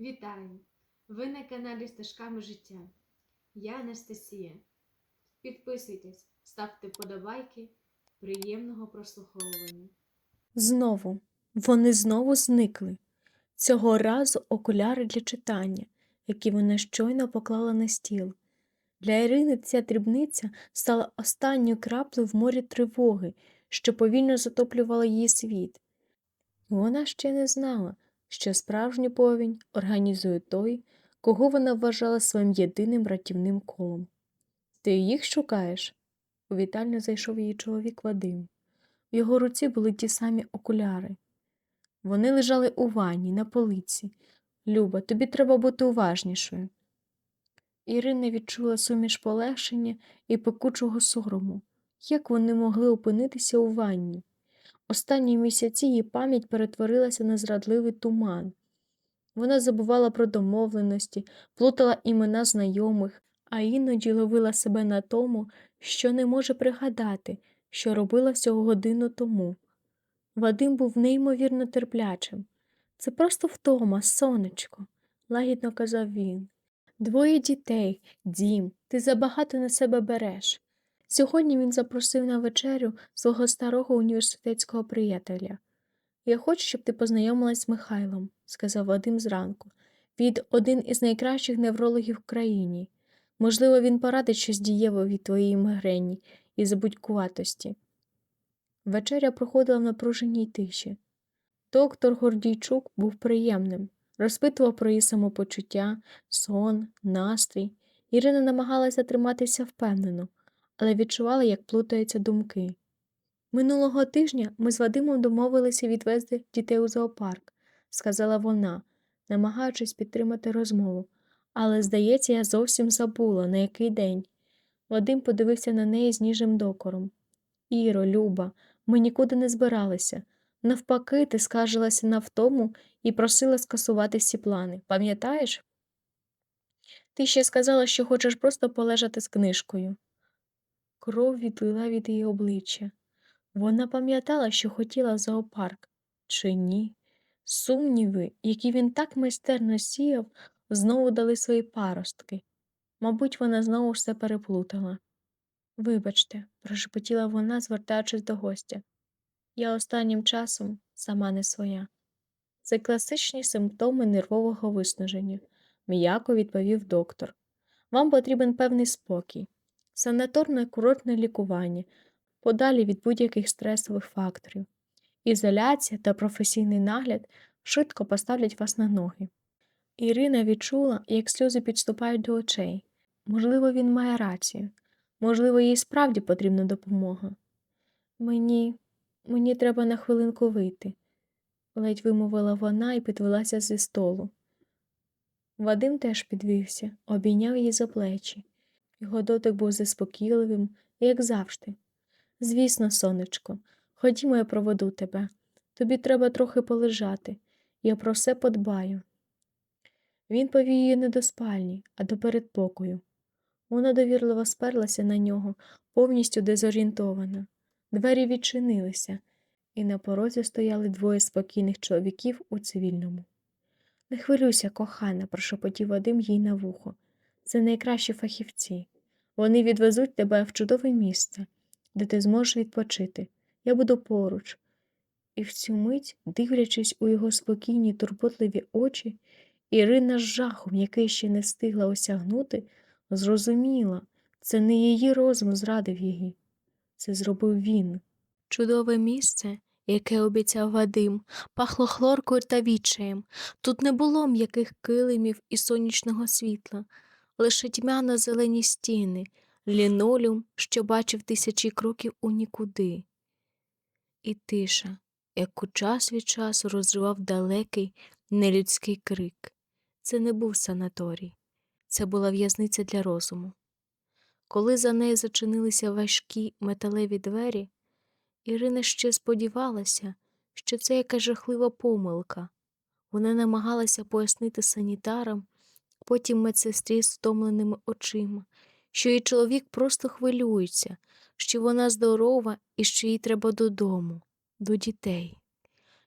Вітаю! Ви на каналі Стежками життя. Я Анастасія. Підписуйтесь, ставте подобайки. Приємного прослуховування. Знову, вони знову зникли. Цього разу окуляри для читання, які вона щойно поклала на стіл. Для Ірини ця дрібниця стала останньою краплею в морі тривоги, що повільно затоплювала її світ. Вона ще не знала, що справжню повінь організує той, кого вона вважала своїм єдиним ратівним колом. Ти їх шукаєш? У вітальню зайшов її чоловік Вадим. В його руці були ті самі окуляри. Вони лежали у ванні, на полиці. Люба, тобі треба бути уважнішою. Ірина відчула суміш полегшення і пекучого сорому. Як вони могли опинитися у ванні? Останні місяці її пам'ять перетворилася на зрадливий туман. Вона забувала про домовленості, плутала імена знайомих, а іноді ловила себе на тому, що не може пригадати, що робила всього годину тому. Вадим був неймовірно терплячим. Це просто втома, сонечко, лагідно казав він. Двоє дітей, дім, ти забагато на себе береш. Сьогодні він запросив на вечерю свого старого університетського приятеля. Я хочу, щоб ти познайомилась з Михайлом, сказав Вадим зранку. Від один із найкращих неврологів в країні. Можливо, він порадить щось дієве від твоєї мигрені і забудькуватості. Вечеря проходила в напруженій тиші. Доктор Гордійчук був приємним, розпитував про її самопочуття, сон, настрій. Ірина намагалася триматися впевнено, але відчувала, як плутаються думки. Минулого тижня ми з Вадимом домовилися відвезти дітей у зоопарк, сказала вона, намагаючись підтримати розмову. Але, здається, я зовсім забула, на який день. Вадим подивився на неї з ніжним докором. Іро, Люба, ми нікуди не збиралися. Навпаки, ти скаржилася на втому і просила скасувати всі плани. Пам'ятаєш? Ти ще сказала, що хочеш просто полежати з книжкою. Кров відлила від її обличчя. Вона пам'ятала, що хотіла зоопарк, чи ні. Сумніви, які він так майстерно сіяв, знову дали свої паростки. Мабуть, вона знову все переплутала. Вибачте, прошепотіла вона, звертаючись до гостя. Я останнім часом сама не своя. Це класичні симптоми нервового виснаження, м'яко відповів доктор. Вам потрібен певний спокій, санаторне курортне лікування, подалі від будь-яких стресових факторів. Ізоляція та професійний нагляд швидко поставлять вас на ноги. Ірина відчула, як сльози підступають до очей. Можливо, він має рацію. Можливо, їй справді потрібна допомога. Мені, мені треба на хвилинку вийти, ледь вимовила вона і підвелася зі столу. Вадим теж підвівся, обійняв її за плечі. Його дотик був заспокійливим, як завжди. Звісно, сонечко, ходімо, я проведу тебе. Тобі треба трохи полежати. Я про все подбаю. Він повів її не до спальні, а до передпокою. Вона довірливо сперлася на нього, повністю дезорієнтована. Двері відчинилися, і на порозі стояли двоє спокійних чоловіків у цивільному. Не хвилюйся, кохана, прошепотів Вадим їй на вухо. Це найкращі фахівці. Вони відвезуть тебе в чудове місце, де ти зможеш відпочити. Я буду поруч. І в цю мить, дивлячись у його спокійні, турботливі очі, Ірина з жахом, який ще не встигла осягнути, зрозуміла, це не її розум зрадив її. Це зробив він. Чудове місце, яке обіцяв Вадим, пахло хлоркою та відчаєм. Тут не було м'яких килимів і сонячного світла, лише тьмяно зелені стіни, лінолеум, що бачив тисячі кроків у нікуди. І тиша, яку час від часу розривав далекий нелюдський крик. Це не був санаторій, це була в'язниця для розуму. Коли за нею зачинилися важкі металеві двері, Ірина ще сподівалася, що це якась жахлива помилка. Вона намагалася пояснити санітарам, потім медсестрі з втомленими очима, що її чоловік просто хвилюється, що вона здорова і що їй треба додому, до дітей.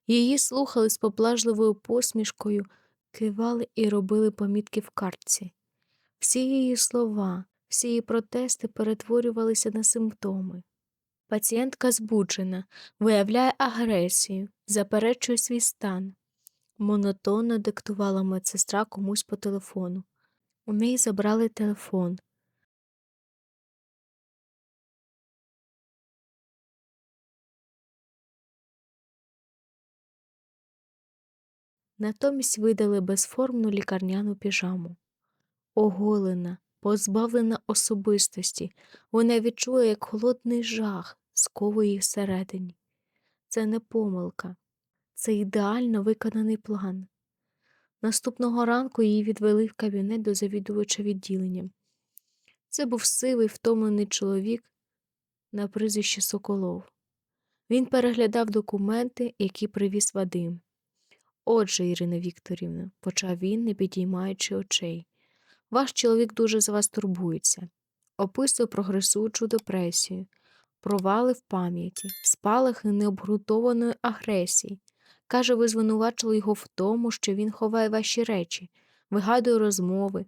Її слухали з поблажливою посмішкою, кивали і робили помітки в картці. Всі її слова, всі її протести перетворювалися на симптоми. Пацієнтка збуджена, виявляє агресію, заперечує свій стан. Монотонно диктувала медсестра комусь по телефону. У неї забрали телефон. Натомість видали безформну лікарняну піжаму. Оголена, позбавлена особистості, вона відчула, як холодний жах сковує її всередині. Це не помилка, це ідеально виконаний план. Наступного ранку її відвели в кабінет до завідувача відділенням. Це був сивий, втомлений чоловік на прізвище Соколов. Він переглядав документи, які привіз Вадим. Отже, Ірина Вікторівна, почав він, не підіймаючи очей. Ваш чоловік дуже за вас турбується. Описує прогресуючу депресію, провали в пам'яті, спалахи необґрунтованої агресії. Каже, ви звинувачили його в тому, що він ховає ваші речі, вигадує розмови.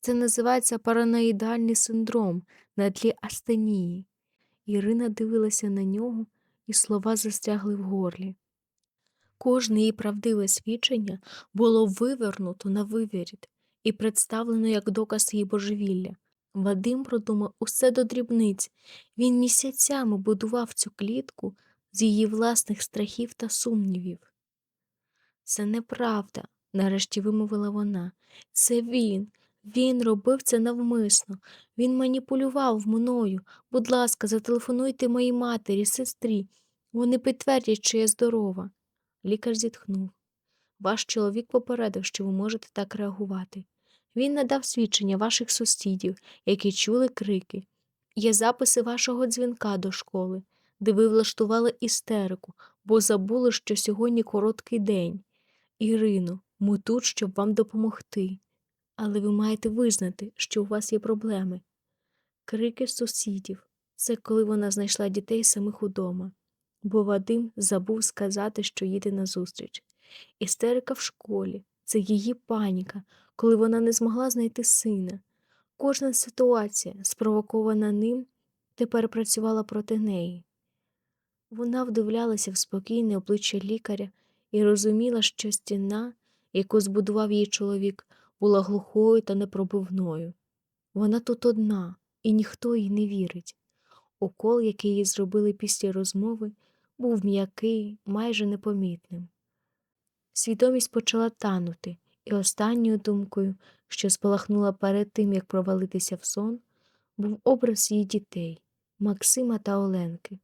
Це називається параноїдальний синдром на тлі астенії. Ірина дивилася на нього, і слова застрягли в горлі. Кожне її правдиве свідчення було вивернуто на вивірід і представлено як доказ її божевілля. Вадим продумав усе до дрібниць. Він місяцями будував цю клітку з її власних страхів та сумнівів. Це неправда, нарешті вимовила вона. Це він. Він робив це навмисно. Він маніпулював мною. Будь ласка, зателефонуйте моїй матері, сестрі. Вони підтвердять, що я здорова. Лікар зітхнув. Ваш чоловік попередив, що ви можете так реагувати. Він надав свідчення ваших сусідів, які чули крики. Є записи вашого дзвінка до школи, де ви влаштували істерику, бо забули, що сьогодні короткий день. Ірино, ми тут, щоб вам допомогти. Але ви маєте визнати, що у вас є проблеми. Крики сусідів це коли вона знайшла дітей самих удома, бо Вадим забув сказати, що їде назустріч. Істерика в школі це її паніка, коли вона не змогла знайти сина. Кожна ситуація, спровокована ним, тепер працювала проти неї. Вона вдивлялася в спокійне обличчя лікаря і розуміла, що стіна, яку збудував її чоловік, була глухою та непробивною. Вона тут одна, і ніхто їй не вірить. Укол, який їй зробили після розмови, був м'який, майже непомітним. Свідомість почала танути, і останньою думкою, що спалахнула перед тим, як провалитися в сон, був образ її дітей Максима та Оленки.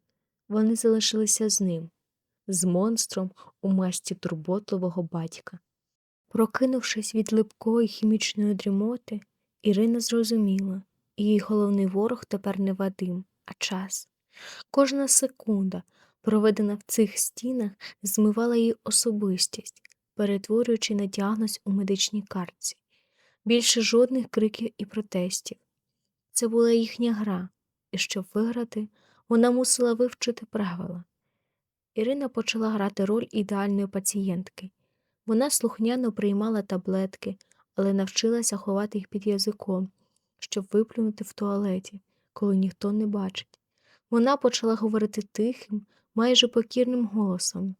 Вони залишилися з ним, з монстром у масті турботливого батька. Прокинувшись від липкої хімічної дрімоти, Ірина зрозуміла, її головний ворог тепер не Вадим, а час. Кожна секунда, проведена в цих стінах, змивала її особистість, перетворюючи на діагноз у медичній картці. Більше жодних криків і протестів. Це була їхня гра, і щоб виграти, вона мусила вивчити правила. Ірина почала грати роль ідеальної пацієнтки. Вона слухняно приймала таблетки, але навчилася ховати їх під язиком, щоб виплюнути в туалеті, коли ніхто не бачить. Вона почала говорити тихим, майже покірним голосом.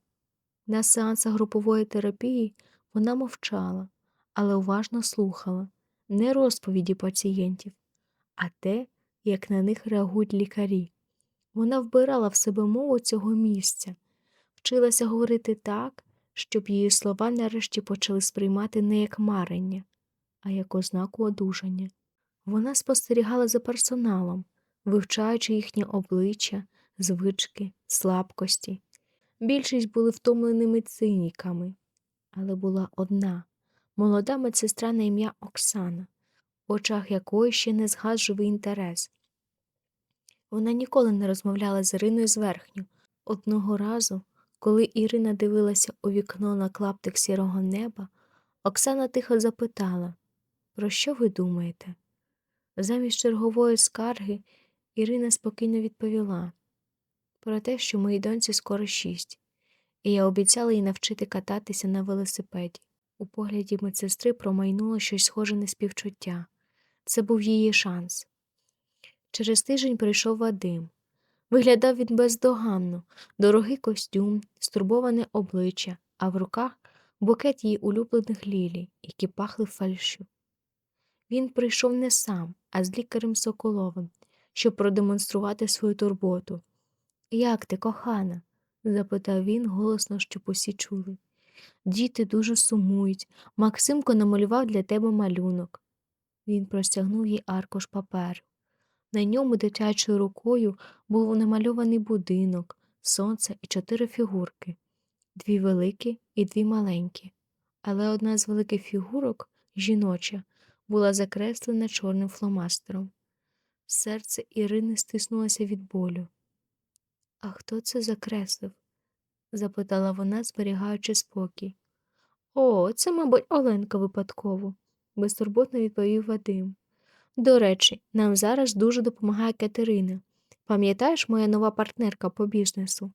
На сеансах групової терапії вона мовчала, але уважно слухала не розповіді пацієнтів, а те, як на них реагують лікарі. Вона вбирала в себе мову цього місця, вчилася говорити так, щоб її слова нарешті почали сприймати не як марення, а як ознаку одужання. Вона спостерігала за персоналом, вивчаючи їхні обличчя, звички, слабкості. Більшість були втомленими циніками, але була одна молода медсестра на ім'я Оксана, в очах якої ще не згас інтерес. Вона ніколи не розмовляла з Іриною зверхню. Одного разу, коли Ірина дивилася у вікно на клаптик сірого неба, Оксана тихо запитала, про що ви думаєте? Замість чергової скарги Ірина спокійно відповіла про те, що моїй доньці скоро шість, і я обіцяла їй навчити кататися на велосипеді. У погляді медсестри промайнуло щось схоже на співчуття. Це був її шанс. Через тиждень прийшов Вадим. Виглядав він бездоганно, дорогий костюм, стурбоване обличчя, а в руках букет її улюблених лілій, які пахли фальшю. Він прийшов не сам, а з лікарем Соколовим, щоб продемонструвати свою турботу. Як ти, кохана? запитав він голосно, щоб усі чули. Діти дуже сумують. Максимко намалював для тебе малюнок. Він простягнув їй аркуш паперу. На ньому дитячою рукою був намальований будинок, сонце і чотири фігурки дві великі і дві маленькі. Але одна з великих фігурок, жіноча, була закреслена чорним фломастером. Серце Ірини стиснулося від болю. А хто це закреслив? запитала вона, зберігаючи спокій. О, це, мабуть, Оленка випадково, безтурботно відповів Вадим. До речі, нам зараз дуже допомагає Катерина. Пам'ятаєш, моя нова партнерка по бізнесу?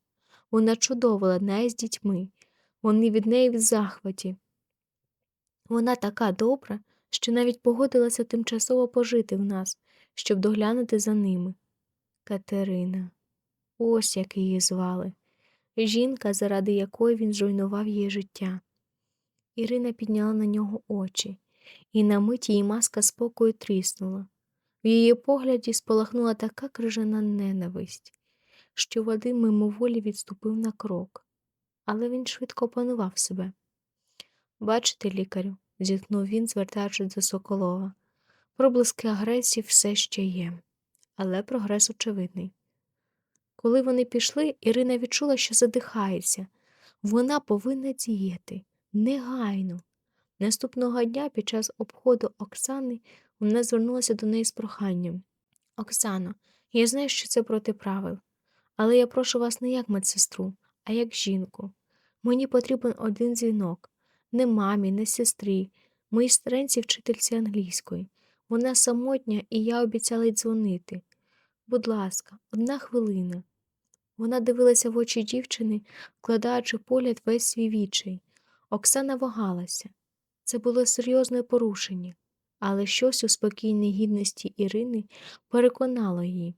Вона чудово ладнає з дітьми. Вони від неї в захваті. Вона така добра, що навіть погодилася тимчасово пожити в нас, щоб доглянути за ними. Катерина. Ось як її звали. Жінка, заради якої він зруйнував її життя. Ірина підняла на нього очі, і на мить її маска спокою тріснула. В її погляді спалахнула така крижана ненависть, що Вадим мимоволі відступив на крок, але він швидко опанував себе. Бачите, лікарю, зіткнув він, звертаючись до Соколова. Проблиски агресії все ще є, але прогрес очевидний. Коли вони пішли, Ірина відчула, що задихається. Вона повинна діяти негайно. Наступного дня під час обходу Оксани вона звернулася до неї з проханням. Оксано, я знаю, що це проти правил, але я прошу вас не як медсестру, а як жінку. Мені потрібен один дзвінок не мамі, не сестрі, моїй старенці вчительці англійської. Вона самотня, і я обіцяла й дзвонити. Будь ласка, одна хвилина. Вона дивилася в очі дівчини, вкладаючи погляд весь свій відчай. Оксана вагалася. Це було серйозне порушення, але щось у спокійній гідності Ірини переконало її.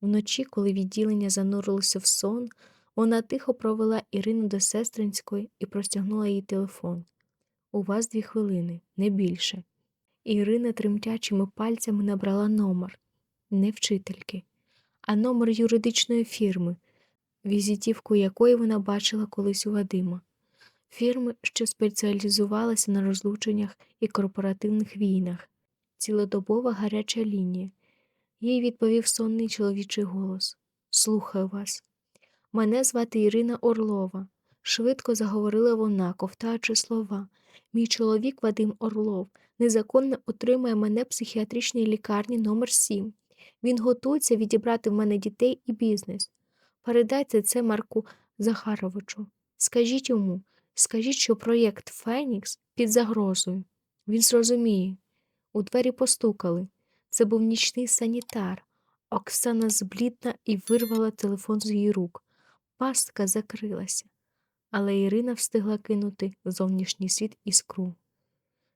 Вночі, коли відділення занурилося в сон, вона тихо провела Ірину до сестринської і простягнула їй телефон. У вас дві хвилини, не більше. Ірина тремтячими пальцями набрала номер не вчительки, а номер юридичної фірми, візитівку якої вона бачила колись у Вадима. Фірми, що спеціалізувалася на розлученнях і корпоративних війнах, цілодобова гаряча лінія. Їй відповів сонний чоловічий голос Слухаю вас. Мене звати Ірина Орлова. Швидко заговорила вона, ковтаючи слова. Мій чоловік Вадим Орлов незаконно утримує мене в психіатричній лікарні номер 7 Він готується відібрати в мене дітей і бізнес. Передайте це Марку Захаровичу. Скажіть йому, скажіть, що проєкт Фенікс під загрозою. Він зрозуміє. У двері постукали. Це був нічний санітар. Оксана зблідна і вирвала телефон з її рук. Пастка закрилася, але Ірина встигла кинути зовнішній світ іскру.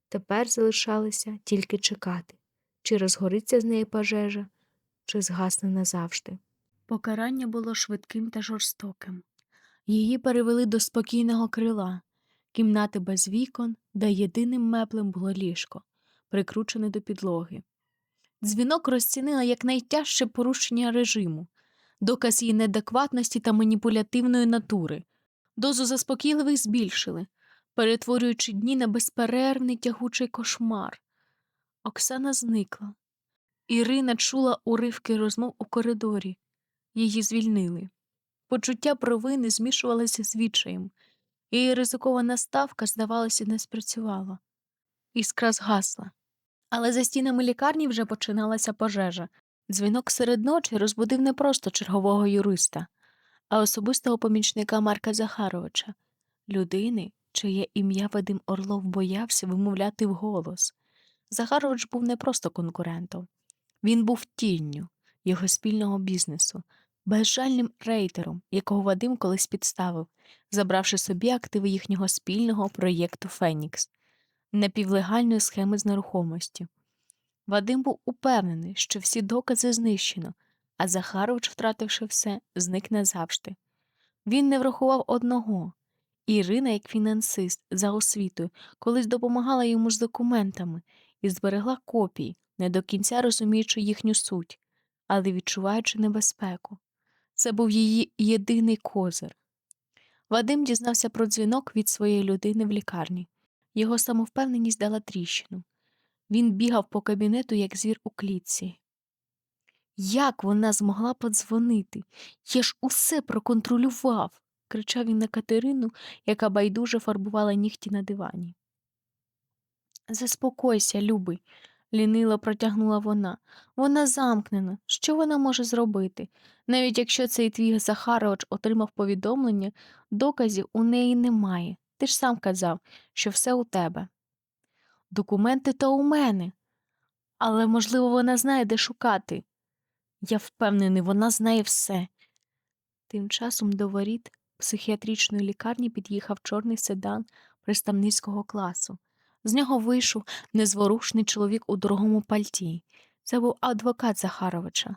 Тепер залишалося тільки чекати, чи розгориться з неї пожежа, чи згасне назавжди. Покарання було швидким та жорстоким. Її перевели до спокійного крила, кімнати без вікон, де єдиним меблем було ліжко, прикручене до підлоги. Дзвінок розцінила як найтяжче порушення режиму, доказ її неадекватності та маніпулятивної натури. Дозу заспокійливих збільшили, перетворюючи дні на безперервний тягучий кошмар. Оксана зникла. Ірина чула уривки розмов у коридорі. Її звільнили. Почуття провини змішувалося з відчаєм. Її ризикована ставка, здавалося, не спрацювала. Іскра згасла. Але за стінами лікарні вже починалася пожежа. Дзвінок серед ночі розбудив не просто чергового юриста, а особистого помічника Марка Захаровича, людини, чиє ім'я Вадим Орлов боявся вимовляти вголос. Захарович був не просто конкурентом, він був тінню його спільного бізнесу, безжальним рейтером, якого Вадим колись підставив, забравши собі активи їхнього спільного проєкту Фенікс. напівлегальної схеми з нерухомості. Вадим був упевнений, що всі докази знищено, а Захарович, втративши все, зник назавжди. Він не врахував одного. Ірина, як фінансист за освітою, колись допомагала йому з документами і зберегла копії, не до кінця розуміючи їхню суть, але відчуваючи небезпеку. Це був її єдиний козир. Вадим дізнався про дзвінок від своєї людини в лікарні. Його самовпевненість дала тріщину. Він бігав по кабінету, як звір у клітці. Як вона змогла подзвонити? Я ж усе проконтролював, кричав він на Катерину, яка байдуже фарбувала нігті на дивані. Заспокойся, любий, лінило протягнула вона. Вона замкнена. Що вона може зробити? Навіть якщо цей твій Захарович отримав повідомлення, доказів у неї немає. Ти ж сам казав, що все у тебе. Документи то у мене. Але, можливо, вона знає, де шукати. Я впевнений, вона знає все. Тим часом до воріт психіатричної лікарні під'їхав чорний седан представницького класу. З нього вийшов незворушний чоловік у дорогому пальті. Це був адвокат Захаровича.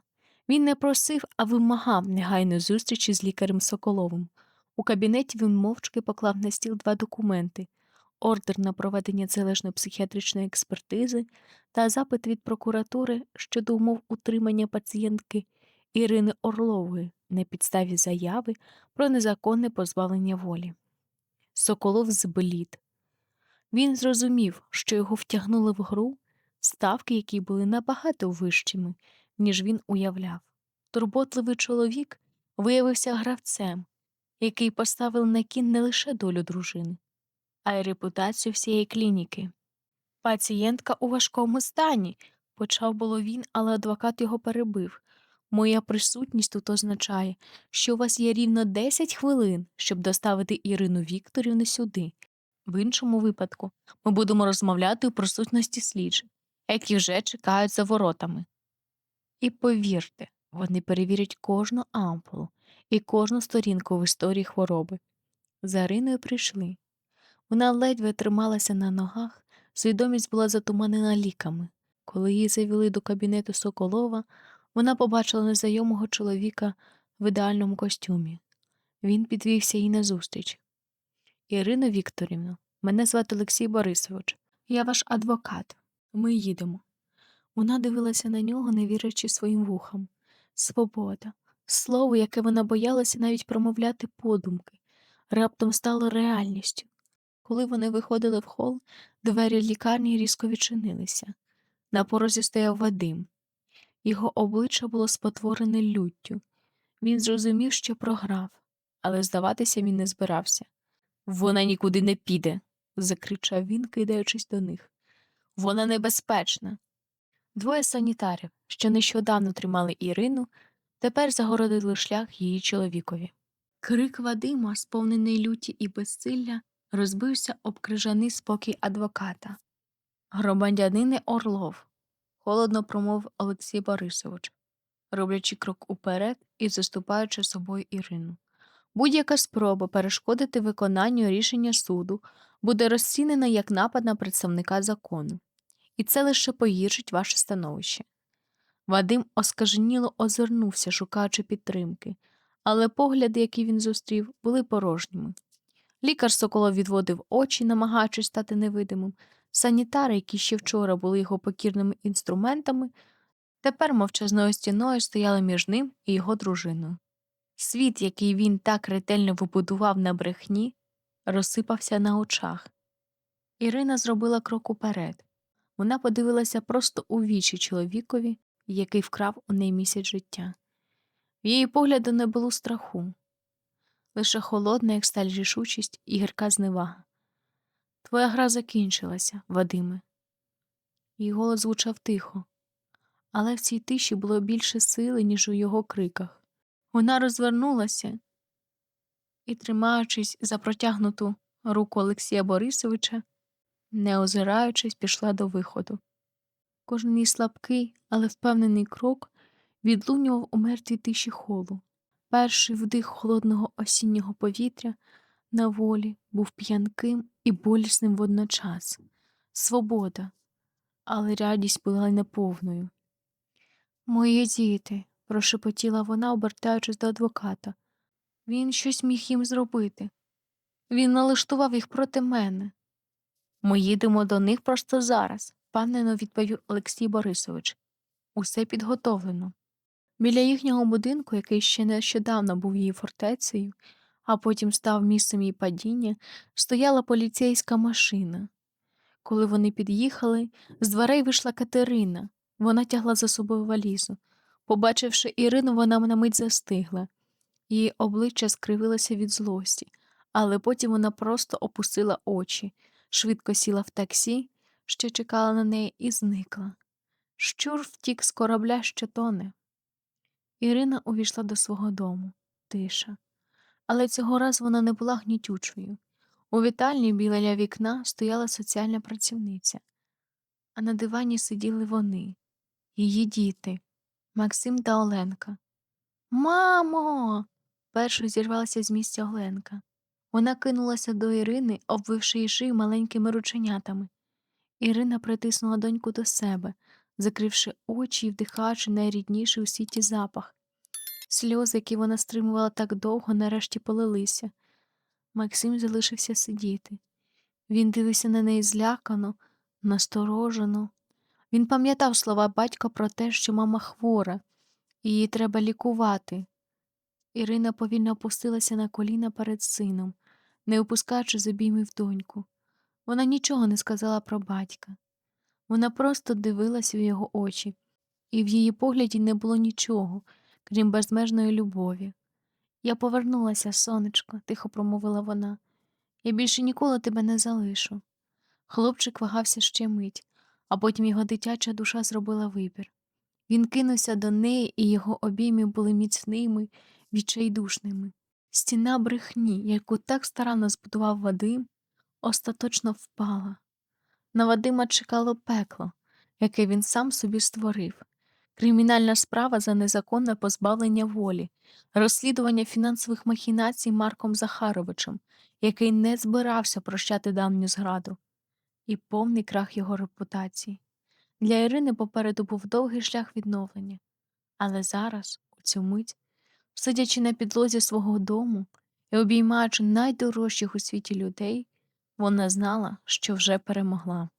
Він не просив, а вимагав негайної зустрічі з лікарем Соколовим. У кабінеті він мовчки поклав на стіл два документи ордер на проведення залежної психіатричної експертизи та запит від прокуратури щодо умов утримання пацієнтки Ірини Орлової на підставі заяви про незаконне позбавлення волі. Соколов зблід. Він зрозумів, що його втягнули в гру ставки, які були набагато вищими, ніж він уявляв. Турботливий чоловік виявився гравцем, який поставив на кін не лише долю дружини, а й репутацію всієї клініки. Пацієнтка у важкому стані, почав було він, але адвокат його перебив. Моя присутність тут означає, що у вас є рівно 10 хвилин, щоб доставити Ірину Вікторівну сюди. В іншому випадку ми будемо розмовляти у присутності слідчих, які вже чекають за воротами. І повірте, вони перевірять кожну ампулу і кожну сторінку в історії хвороби. За Іриною прийшли. Вона ледве трималася на ногах, свідомість була затуманена ліками. Коли її завели до кабінету Соколова, вона побачила незнайомого чоловіка в ідеальному костюмі. Він підвівся їй назустріч. Ірина Вікторівна, мене звати Олексій Борисович. Я ваш адвокат. Ми їдемо. Вона дивилася на нього, не вірячи своїм вухам. Свобода, слово, яке вона боялася навіть промовляти подумки, раптом стало реальністю. Коли вони виходили в хол, двері лікарні різко відчинилися. На порозі стояв Вадим. Його обличчя було спотворене люттю. Він зрозумів, що програв, але здаватися він не збирався. Вона нікуди не піде, закричав він, кидаючись до них. Вона небезпечна. Двоє санітарів, що нещодавно тримали Ірину, тепер загородили шлях її чоловікові. Крик Вадима, сповнений люті і безсилля, розбився об крижаний спокій адвоката. Громадянине Орлов, холодно промовив Олексій Борисович, роблячи крок уперед і заступаючи собою Ірину. Будь-яка спроба перешкодити виконанню рішення суду буде розцінена як напад на представника закону, і це лише погіршить ваше становище. Вадим оскаженіло озирнувся, шукаючи підтримки, але погляди, які він зустрів, були порожніми. Лікар Соколов відводив очі, намагаючись стати невидимим. Санітари, які ще вчора були його покірними інструментами, тепер мовчазною стіною стояли між ним і його дружиною. Світ, який він так ретельно вибудував на брехні, розсипався на очах. Ірина зробила крок уперед. Вона подивилася просто у вічі чоловікові, який вкрав у неї місяць життя. В її погляду не було страху, лише холодна, як сталь рішучість і гірка зневага. Твоя гра закінчилася, Вадиме. Її голос звучав тихо, але в цій тиші було більше сили, ніж у його криках. Вона розвернулася і, тримаючись за протягнуту руку Олексія Борисовича, не озираючись, пішла до виходу. Кожен її слабкий, але впевнений крок відлунював у мертвій тиші холу. Перший вдих холодного осіннього повітря на волі був п'янким і болісним водночас. свобода, але радість була неповною. Мої діти, прошепотіла вона, обертаючись до адвоката. Він щось міг їм зробити. Він налаштував їх проти мене. Ми їдемо до них просто зараз, впевнено відповів Олексій Борисович. Усе підготовлено. Біля їхнього будинку, який ще нещодавно був її фортецею, а потім став місцем її падіння, стояла поліцейська машина. Коли вони під'їхали, з дверей вийшла Катерина. Вона тягла за собою валізу. Побачивши Ірину, вона на мить застигла. Її обличчя скривилося від злості, але потім вона просто опустила очі, швидко сіла в таксі, що чекала на неї, і зникла. Щур втік з корабля, що тоне. Ірина увійшла до свого дому. Тиша. Але цього разу вона не була гнітючою. У вітальні біля вікна стояла соціальна працівниця, а на дивані сиділи вони, її діти, Максим та Оленка. Мамо. першою зірвалася з місця Оленка. Вона кинулася до Ірини, обвивши її шию маленькими рученятами. Ірина притиснула доньку до себе, закривши очі і вдихаючи найрідніший у світі запах. Сльози, які вона стримувала так довго, нарешті полилися. Максим залишився сидіти. Він дивився на неї злякано, насторожено. Він пам'ятав слова батька про те, що мама хвора, і її треба лікувати. Ірина повільно опустилася на коліна перед сином, не опускаючи з обіймів доньку. Вона нічого не сказала про батька. Вона просто дивилась у його очі, і в її погляді не було нічого, крім безмежної любові. Я повернулася, сонечко, тихо промовила вона. Я більше ніколи тебе не залишу. Хлопчик вагався ще мить, а потім його дитяча душа зробила вибір. Він кинувся до неї, і його обійми були міцними, відчайдушними. Стіна брехні, яку так старанно збудував Вадим, остаточно впала. На Вадима чекало пекло, яке він сам собі створив. Кримінальна справа за незаконне позбавлення волі, розслідування фінансових махінацій Марком Захаровичем, який не збирався прощати давню зграду, і повний крах його репутації. Для Ірини попереду був довгий шлях відновлення, але зараз, у цю мить, сидячи на підлозі свого дому і обіймаючи найдорожчих у світі людей, вона знала, що вже перемогла.